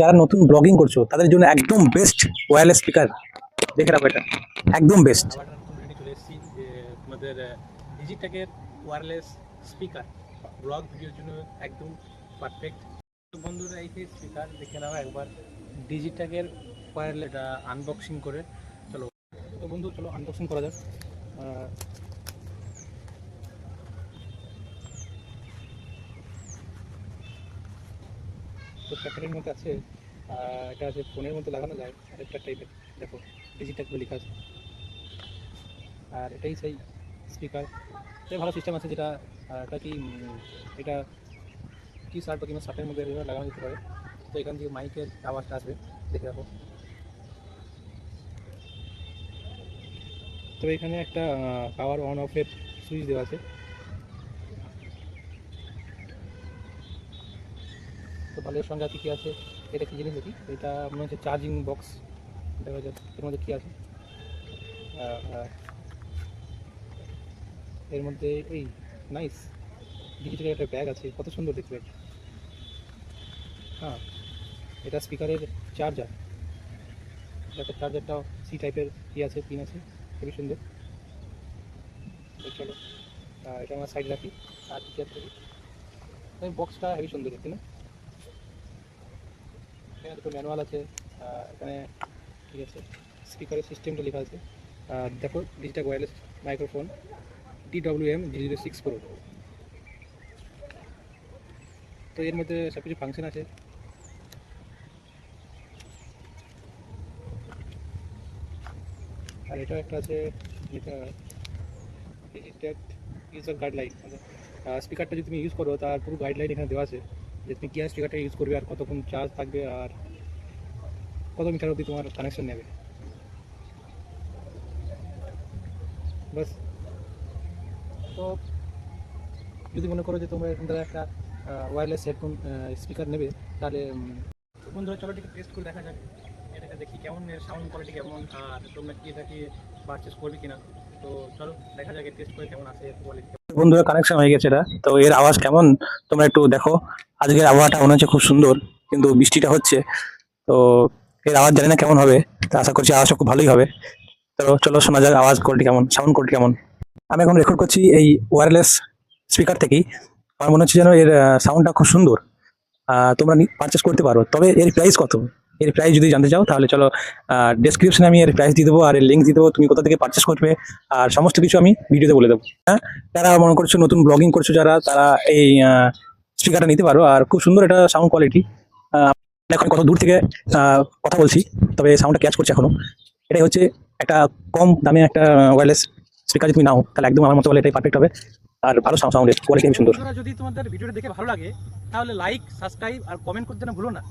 যারা নতুন ব্লগিং করছ, তাদের জন্য একদম বেস্ট ওয়্যারলেস স্পিকার দেখে রাখো এটা। একদম বেস্ট তোমাদের ডিজিটেকের ওয়্যারলেস স্পিকার ব্লগ ভিডিওর জন্য একদম পারফেক্ট বন্ধুরা, এই স্পিকার দেখে নাও একবার। ডিজিটেকের ওয়্যারলেস আনবক্সিং করে। চলো। বন্ধু, চলো আনবক্সিং করা যাক। তো প্যাকেটের মধ্যে আছে এটা আছে ফোনের মধ্যে লাগানো যায়, একটা টাইপের দেখো ডিজিটেক বলে লেখা আছে। আর এটাই সেই স্পিকার এটাই ভালো সিস্টেম আছে যেটা এটা কি এটা কি শার্ট বা কিংবা শার্টের মধ্যে লাগানো যেতে পারে। তো এখান থেকে মাইকের আওয়াজটা আসবে, দেখে রাখো। তবে এখানে একটা পাওয়ার অন অফের সুইচ দেওয়া আছে। তো এর সঙ্গে আছে কি আছে? এটা কি জিনিস দেখি এটা মনে হচ্ছে চার্জিং বক্স দেখা যাচ্ছে এর মধ্যে কি আছে। এর মধ্যে এই নাইস ডিজিটাল একটা ব্যাগ আছে, কত সুন্দর দেখতে ব্যাগ হ্যাঁ এটা স্পিকারের চার্জার একটা চার্জারটাও সি টাইপের কি আছে পিন আছে, খুবই সুন্দর। চলো এটা আমার সাইড রাখি, আর কি আছে বক্সটা হেবি সুন্দর দেখতে না? এখানে দুটো ম্যানুয়াল আছে এখানে ঠিক আছে স্পিকারের সিস্টেমটা লেখা আছে। দেখো digital wireless microphone DWM zero six pro তো এর মধ্যে সব কিছু ফাংশন আছে। আর এটাও একটা আছে, যেটা ডিজিটাল ইউজার গাইডলাইন স্পিকারটা যদি তুমি ইউজ করো, তার পুরো গাইডলাইন এখানে দেওয়া আছে। যে তুমি কী স্পিকারটা ইউজ করবে? আর কতক্ষণ চার্জ থাকবে? আর কত মিটার অবধি তোমার কানেকশন নেবে? বাস তো যদি মনে করো যে তোমরা এখান থেকে একটা ওয়্যারলেস হেডফোন স্পিকার নেবে তাহলে বন্ধুরা চলো ঠিক টেস্ট করে দেখা যাক। এটাকে দেখি কেমন সাউন্ড কোয়ালিটি কেমন আর তোমরা কি এটাকে পারচেস করবে কিনা। তো চলো দেখা যাক টেস্ট করে কেমন আছে কোয়ালিটি বন্ধুরা কানেকশন হয়ে গেছে এটা। তো এর আওয়াজ কেমন? তোমরা একটু দেখো। আজকের আবহাওয়াটা মনে হচ্ছে খুব সুন্দর, কিন্তু বৃষ্টিটা হচ্ছে। তো এর আওয়াজ জানি না কেমন হবে, তো আশা করছি আওয়াজটা খুব ভালোই হবে। তো চলো শোনা যাক আওয়াজ কোয়ালিটি কেমন সাউন্ড কোয়ালিটি কেমন। আমি এখন রেকর্ড করছি এই ওয়্যারলেস স্পিকার থেকেই। আমার মনে হচ্ছে যেন এর সাউন্ডটা খুব সুন্দর। তোমরা পারচেস করতে পারো। তবে এর প্রাইস কত? এর প্রাইস যদি জানতে চাও, তাহলে চলো ডেসক্রিপশনে আমি এর প্রাইস দিয়ে দেবো আর এর লিঙ্ক দিয়ে দেবো। তুমি কোথা থেকে পারচেস করবে আর সমস্ত কিছু আমি ভিডিওতে বলে দেবো। হ্যাঁ? যারা মনে করছ নতুন ব্লগিং করছ, যারা, তারা এই স্পিকারটা নিতে পারো। আর খুব সুন্দর এটা সাউন্ড কোয়ালিটি এখন কত দূর থেকে কথা বলছি, তবে সাউন্ডটা ক্যাচ করছে এখনও। এটাই হচ্ছে একটা কম দামে একটা ওয়ারলেস স্পিকার যদি তুমি নাও, তাহলে একদম আমার মতো বলে এটাই পারফেক্ট হবে। আর ভালো সাউন্ডের কোয়ালিটি খুব সুন্দর। যদি তোমাদের ভিডিওটা দেখে ভালো লাগে, তাহলে লাইক সাবস্ক্রাইব আর কমেন্ট করতে না ভুলো না।